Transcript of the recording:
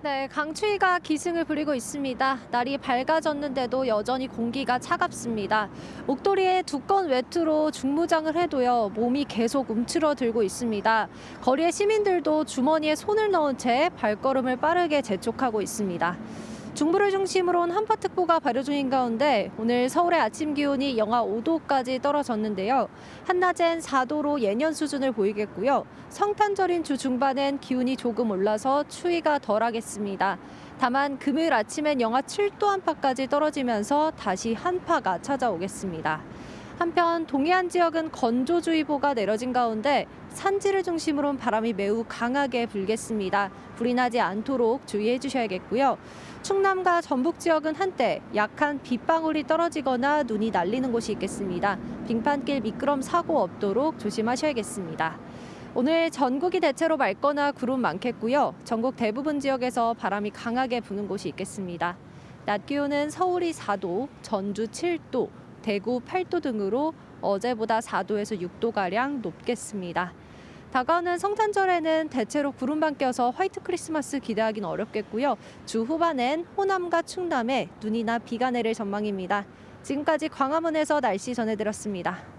네, 강추위가 기승을 부리고 있습니다. 날이 밝아졌는데도 여전히 공기가 차갑습니다. 목도리에 두꺼운 외투로 중무장을 해도요, 몸이 계속 움츠러들고 있습니다. 거리의 시민들도 주머니에 손을 넣은 채 발걸음을 빠르게 재촉하고 있습니다. 중부를 중심으로 온 한파특보가 발효 중인 가운데 오늘 서울의 아침 기온이 영하 5도까지 떨어졌는데요. 한낮엔 4도로 예년 수준을 보이겠고요. 성탄절인 주 중반엔 기온이 조금 올라서 추위가 덜하겠습니다. 다만 금요일 아침엔 영하 7도 안팎까지 떨어지면서 다시 한파가 찾아오겠습니다. 한편 동해안 지역은 건조주의보가 내려진 가운데 산지를 중심으로 바람이 매우 강하게 불겠습니다. 불이 나지 않도록 주의해 주셔야겠고요. 충남과 전북 지역은 한때 약한 빗방울이 떨어지거나 눈이 날리는 곳이 있겠습니다. 빙판길 미끄럼 사고 없도록 조심하셔야겠습니다. 오늘 전국이 대체로 맑거나 구름 많겠고요. 전국 대부분 지역에서 바람이 강하게 부는 곳이 있겠습니다. 낮 기온은 서울이 4도, 전주 7도, 대구 8도 등으로 어제보다 4도에서 6도가량 높겠습니다. 다가오는 성탄절에는 대체로 구름만 껴서 화이트 크리스마스 기대하기는 어렵겠고요. 주 후반엔 호남과 충남에 눈이나 비가 내릴 전망입니다. 지금까지 광화문에서 날씨 전해드렸습니다.